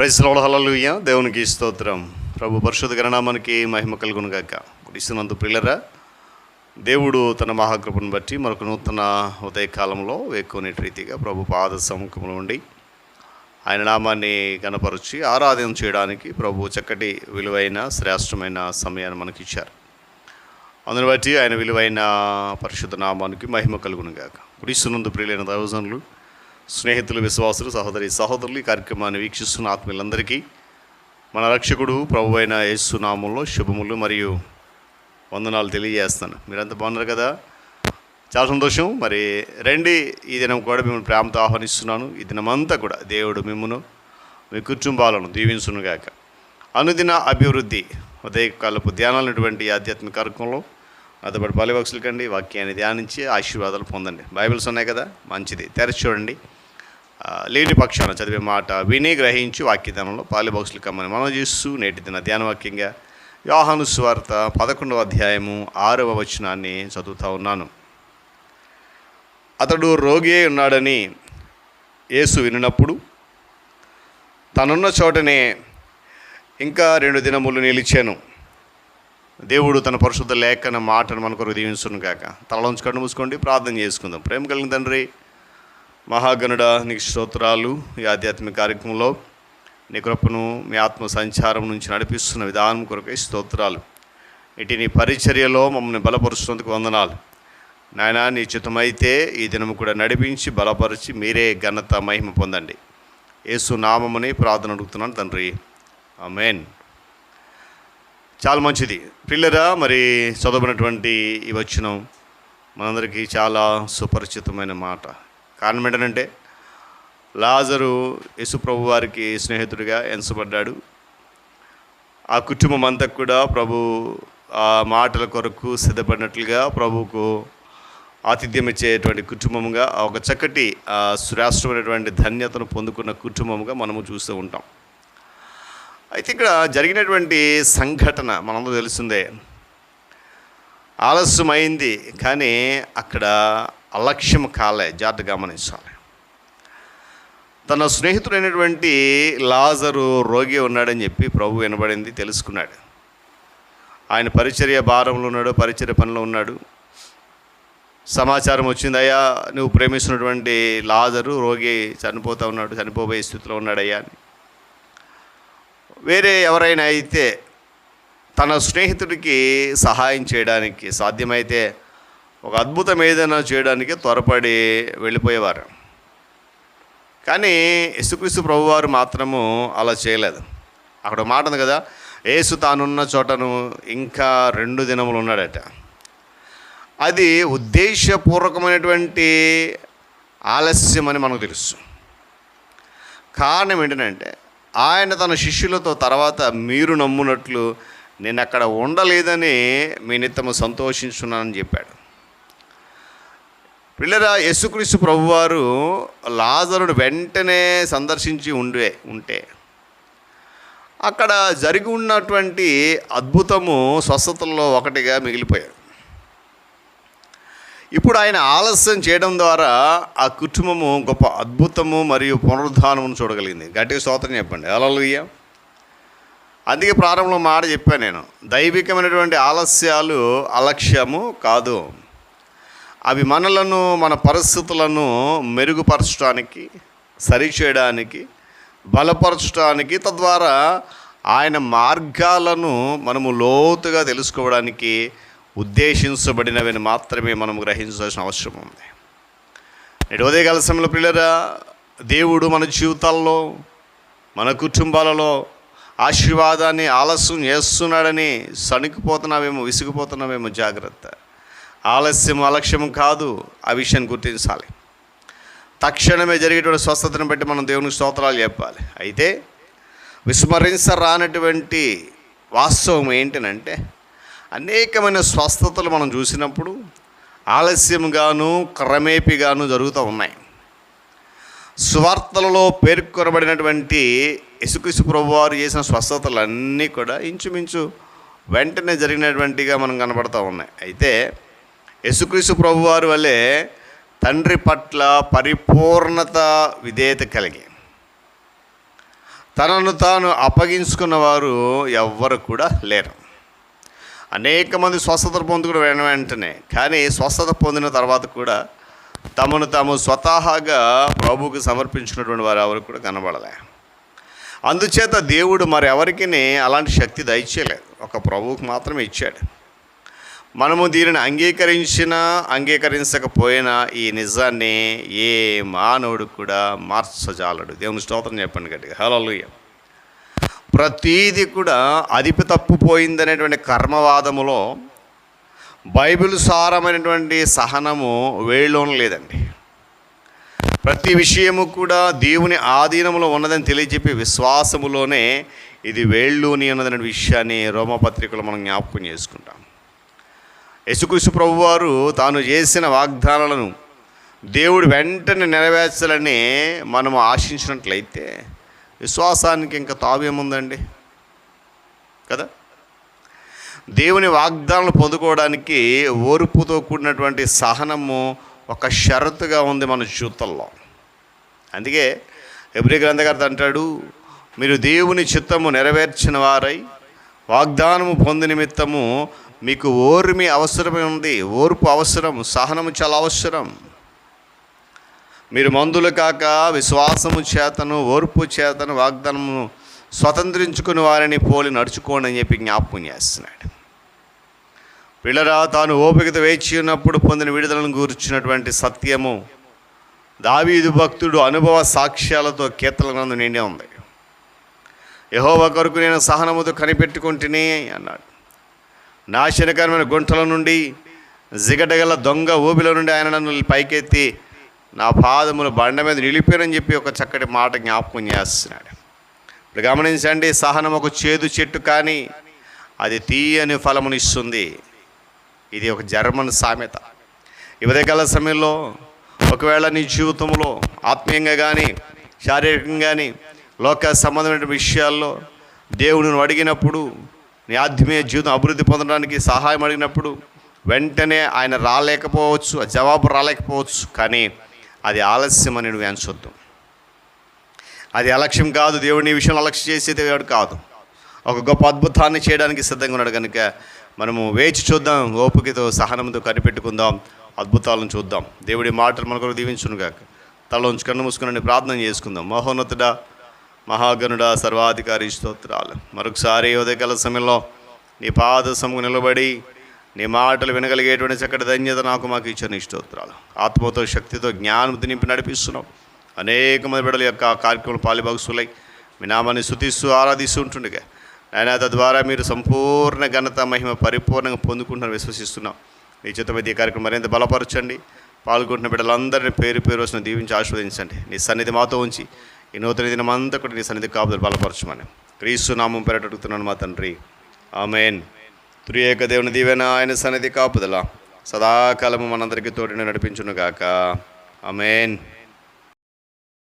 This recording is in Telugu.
ప్రైజ్లోహలలుయ్య దేవునికి స్తోత్రం. ప్రభు పరిశుద్ధ గణనామానికి మహిమ కలుగునుగాక. ఇస్తున్నందు పిల్లరా దేవుడు తన మహాకృపను బట్టి మరొక నూతన ఉదయకాలంలో వేక్కునే రీతిగా ప్రభు పాద సముఖంలో ఉండి ఆయన నామాన్ని కనపరిచి ఆరాధన చేయడానికి ప్రభు చక్కటి విలువైన శ్రేష్టమైన సమయాన్ని మనకి ఇచ్చారు అందుని బట్టి ఆయన విలువైన పరిశుద్ధ నామానికి మహిమ కలుగునుగాక. కుడిస్తున్నందు ప్రియులైన దైవజనులు స్నేహితులు విశ్వాసులు సహోదరి సహోదరులు ఈ కార్యక్రమాన్ని వీక్షిస్తున్న ఆత్మీయులందరికీ మన రక్షకుడు ప్రభు అయిన యేసునామంలో శుభములు మరియు వందనాలు తెలియజేస్తాను. మీరంతా బాగున్నారు కదా? చాలా సంతోషం. మరి రండి ఈ దినం కూడా మిమ్మల్ని ప్రేమతో ఆహ్వానిస్తున్నాను. ఈ దినమంతా కూడా దేవుడు మిమ్మను మీ కుటుంబాలను దీవించునుగాక అనుదిన అభివృద్ధి ఉదయకాలపు ధ్యానాలటువంటి ఆధ్యాత్మిక కార్యక్రమంలో అతబడి పాలిబాక్సులు కండి వాక్యాన్ని ధ్యానించి ఆశీర్వాదాలు పొందండి. బైబిల్స్ ఉన్నాయి కదా? మంచిది. తెరచి చూడండి. లేని పక్షాన చదివే మాట విని గ్రహించి వాక్యదానంలో పాలిబాక్సులు కమ్మని మనం చేస్తూ నేటి దిన ధ్యాన వాక్యంగా యోహాను స్వార్త పదకొండవ అధ్యాయము ఆరవ వచనాన్ని చదువుతూ ఉన్నాను. అతడు రోగి ఉన్నాడని యేసు వినినప్పుడు తనున్న చోటనే ఇంకా రెండు దినములు నిలిచాను. దేవుడు తన పరిశుద్ధ లేఖన మాటను మన కొరకు దీవించును కాక తలలోంచి కన్ను మూసుకోండి ప్రార్థన చేసుకుందాం. ప్రేమ కలిగిన తండ్రి మహాగణుడ నీకు స్తోత్రాలు. ఈ ఆధ్యాత్మిక కార్యక్రమంలో నీ కృపను మీ ఆత్మ సంచారం నుంచి నడిపిస్తున్న విధానం కొరకై స్తోత్రాలు. ఇటు నీ పరిచర్యలో మమ్మల్ని బలపరుస్తున్నందుకు వందనాలు. నాయన నీ చిత్తమైతే ఈ దినము కూడా నడిపించి బలపరిచి మీరే ఘనత మహిమ పొందండి. యేసు నామముని ప్రార్థన అడుగుతున్నాను తండ్రి. ఆమెన్. చాలా మంచిది. పిల్లరా మరి చదవనటువంటి ఈ వచనం మనందరికీ చాలా సుపరిచితమైన మాట. కారణం ఏంటంటే లాజరు యేసుప్రభు వారికి స్నేహితుడిగా ఎంచబడ్డాడు. ఆ కుటుంబం అంతా కూడా ప్రభు ఆ మాటల కొరకు సిద్ధపడినట్లుగా ప్రభుకు ఆతిథ్యం ఇచ్చేటువంటి కుటుంబంగా ఒక చక్కటి ఆ శ్రేష్టమైనటువంటి ధన్యతను పొందుకున్న కుటుంబంగా మనము చూస్తూ ఉంటాం. అయితే ఇక్కడ జరిగినటువంటి సంఘటన మనందరూ తెలిసిందే. ఆలస్యమైంది కానీ అక్కడ అలక్ష్యం కాలే జాగ్రత్త గమనించాలి. తన స్నేహితుడైనటువంటి లాజరు రోగి ఉన్నాడని చెప్పి ప్రభు వినబడింది తెలుసుకున్నాడు. ఆయన పరిచర్య భారంలో ఉన్నాడు పరిచర్య పనిలో ఉన్నాడు. సమాచారం వచ్చింది అయ్యా నువ్వు ప్రేమిస్తున్నటువంటి లాజరు రోగి చనిపోతూ ఉన్నాడు చనిపోబోయే స్థితిలో ఉన్నాడయ్యా అని. వేరే ఎవరైనా అయితే తన స్నేహితుడికి సహాయం చేయడానికి సాధ్యమైతే ఒక అద్భుతం ఏదైనా చేయడానికి త్వరపడి వెళ్ళిపోయేవారు. కానీ యేసుక్రీస్తు ప్రభువారు మాత్రము అలా చేయలేదు. అక్కడ మాట ఉంది కదా యేసు తానున్న చోటను ఇంకా రెండు దినములు ఉన్నాడట. అది ఉద్దేశపూర్వకమైనటువంటి ఆలస్యం అని మనకు తెలుసు. కారణం ఏంటంటే ఆయన తన శిష్యులతో తర్వాత మీరు నమ్మునట్లు నేను అక్కడ ఉండలేదని మీ నిత్తము సంతోషించున్నానని చెప్పాడు. పిల్లరా యేసుక్రీస్తు ప్రభువారు లాజరును వెంటనే సందర్శించి ఉండే ఉంటే. అక్కడ జరిగి ఉన్నటువంటి అద్భుతము స్వస్థతల్లో ఒకటిగా మిగిలిపోయారు ఇప్పుడు ఆయన ఆలస్యం చేయడం ద్వారా ఆ కుటుంబము గొప్ప అద్భుతము మరియు పునరుద్ధానమును చూడగలిగింది. గట్టిగా స్తోత్రం చెప్పండి. అలలుయ్య అందుకే ప్రారంభంలో మాట చెప్పాను నేను. దైవికమైనటువంటి ఆలస్యాలు అలక్ష్యము కాదు. అవి మనలను మన పరిస్థితులను మెరుగుపరచడానికి సరిచేయడానికి బలపరచడానికి తద్వారా ఆయన మార్గాలను మనము లోతుగా తెలుసుకోవడానికి ఉద్దేశించబడినవని మాత్రమే మనం గ్రహించాల్సిన అవసరం ఉంది. నేడు ఉదయకాల సమయంలో పిల్లరా దేవుడు మన జీవితాల్లో మన కుటుంబాలలో ఆశీర్వాదాన్ని ఆలస్యం చేస్తున్నాడని సణికిపోతున్నామేమో విసిగిపోతున్నామేమో జాగ్రత్త. ఆలస్యం అలక్ష్యం కాదు ఆ విషయాన్ని గుర్తించాలి. తక్షణమే జరిగేటువంటి స్వస్థతను బట్టి మనం దేవునికి స్తోత్రాలు చెప్పాలి. అయితే విస్మరించరానటువంటి వాస్తవం ఏంటనంటే అనేకమైన స్వస్థతలు మనం చూసినప్పుడు ఆలస్యంగాను క్రమేపిగాను జరుగుతూ ఉన్నాయి. స్వార్థలలో పేర్కొనబడినటువంటి ఇసుకిసు ప్రభు వారు చేసిన స్వస్థతలన్నీ కూడా ఇంచుమించు వెంటనే జరిగినటువంటిగా మనం కనబడుతూ ఉన్నాయి. అయితే యేసుక్రీస్తు ప్రభువారి వలె తండ్రి పట్ల పరిపూర్ణత విధేయత కలిగి. తనను తాను అప్పగించుకున్న వారు ఎవ్వరు కూడా లేరు. అనేక మంది స్వస్థత పొందుకుని వెన వెంటనే కానీ స్వస్థత పొందిన తర్వాత కూడా తమను తాము స్వతహాగా ప్రభువుకు సమర్పించినటువంటి వారు ఎవరు కూడా కనబడలే. అందుచేత దేవుడు మరి ఎవరికి అలాంటి శక్తి దయచేయలేదు. ఒక ప్రభువుకు మాత్రమే ఇచ్చాడు. మనము దీనిని అంగీకరించినా అంగీకరించకపోయినా ఈ నిజాన్ని ఏ మానవుడు కూడా మార్చజాలడు. దేవుని స్తోత్రం చెప్పండి గట్టిగా. హలోయ ప్రతీది కూడా అదిపి తప్పుపోయిందనేటువంటి కర్మవాదములో బైబిల్ సారమైనటువంటి సహనము వేళ్ళలోనూ లేదండి. ప్రతి విషయము కూడా దేవుని ఆధీనంలో ఉన్నదని తెలియజెప్పి విశ్వాసములోనే ఇది వేళ్ళుని ఉన్నదనే విషయాన్ని రోమపత్రికలో మనం జ్ఞాపకం చేసుకుంటాం. యేసుక్రీస్తు ప్రభువారు తాను చేసిన వాగ్దానాలను దేవుడు వెంటనే నెరవేర్చాలని మనం ఆశించినట్లయితే విశ్వాసానికి ఇంకా తావేముందండి కదా? దేవుని వాగ్దానాలు పొందుకోవడానికి ఓర్పుతో కూడినటువంటి సహనము ఒక షరతుగా ఉంది మన జీవితంలో. అందుకే ఎబ్రి గ్రంథకర్త అంటాడు మీరు దేవుని చిత్తము నెరవేర్చిన వారై వాగ్దానము పొంది నిమిత్తము మీకు ఓర్మి అవసరమే ఉంది. ఓర్పు అవసరం సహనము చాలా అవసరం. మీరు మందులు కాక విశ్వాసము చేతను ఓర్పు చేతను వాగ్దానము స్వతంత్రించుకుని వారిని పోలి నడుచుకోండి అని చెప్పి జ్ఞాపకం చేస్తున్నాడు. పిల్లరా తాను ఓపికత వేచి ఉన్నప్పుడు పొందిన విడుదలను కూర్చున్నటువంటి సత్యము దావీదు భక్తుడు అనుభవ సాక్ష్యాలతో కీర్తన గ్రంథం నిండి ఉంది. యహోవ కొరకు నేను సహనముతో కనిపెట్టుకుంటుని అన్నాడు. నాశనకరమైన గుంటల నుండి జిగటగల దొంగ ఊబిలో నుండి ఆయన నన్ను పైకెత్తి నా పాదములు బండ మీద నిలిపారని చెప్పి ఒక చక్కటి మాట జ్ఞాపకం చేస్తున్నాడు. ఇప్పుడు గమనించండి సహనం ఒక చేదు చెట్టు కానీ అది తీయని ఫలమునిస్తుంది ఇది ఒక జర్మన్ సామెత. ఇవదే ఉదయకాల సమయంలో ఒకవేళ నీ జీవితంలో ఆత్మీయంగా కానీ శారీరకంగా కానీ లోక సంబంధమైన విషయాల్లో దేవుడిని అడిగినప్పుడు నీ ఆత్మీయ జీవితం అభివృద్ధి పొందడానికి సహాయం అడిగినప్పుడు వెంటనే ఆయన రాలేకపోవచ్చు జవాబు రాలేకపోవచ్చు. కానీ అది ఆలస్యం అని నువ్వు ఎంచొద్దు అది అలక్ష్యం కాదు. దేవుడిని విషయం అలక్ష్యం చేసేది వాడు కాదు. ఒక గొప్ప అద్భుతాన్ని చేయడానికి సిద్ధంగా ఉన్నాడు. కనుక మనము వేచి చూద్దాం. ఓపికతో సహనంతో కనిపెట్టుకుందాం. అద్భుతాలను చూద్దాం. దేవుడి మాటలు మనకు దీవించునుగాక. తల కాక కన్ను మూసుకుని ప్రార్థన చేసుకుందాం. మహోన్నతుడా మహాగనుడ సర్వాధికారి స్తోత్రాలు. మరొకసారి ఉదయకాల సమయంలో నీ పాద సముకు నిలబడి నీ మాటలు వినగలిగేటువంటి చక్కటి ధన్యత నాకు మాకు ఇచ్చిన స్తోత్రాలు. ఆత్మతో శక్తితో జ్ఞానం నింపి నడిపిస్తున్నావు. అనేక మంది బిడ్డల యొక్క కార్యక్రమాలు పాలిభాగస్తులై మీ నామాన్ని శుతిస్తూ ఆరాధిస్తూ ఉంటుండగా ఆయన తద్వారా మీరు సంపూర్ణ ఘనత మహిమ పరిపూర్ణంగా పొందుకుంటున్నారు విశ్వసిస్తున్నాం. మీ చిత్తమైతే ఈ కార్యక్రమం మరింత బలపరచండి. పాల్గొంటున్న బిడ్డలందరినీ పేరు పేరు వచ్చిన దీవించి ఆస్వాదించండి నీ సన్నిధి మాతో ఉంచి ఈ నూతన దినం అంతా కూడా నీ సన్నిధి కాపుదలు బలపరచమని. క్రీస్తు నామం పేరట అడుగుతున్నాను మా తండ్రి. ఆమెన్. త్రియేక దేవుని దీవెన ఆయన సన్నిధి కాపుదల. సదాకాలము మనందరికీ తోటిని నడిపించును గాక ఆమెన్.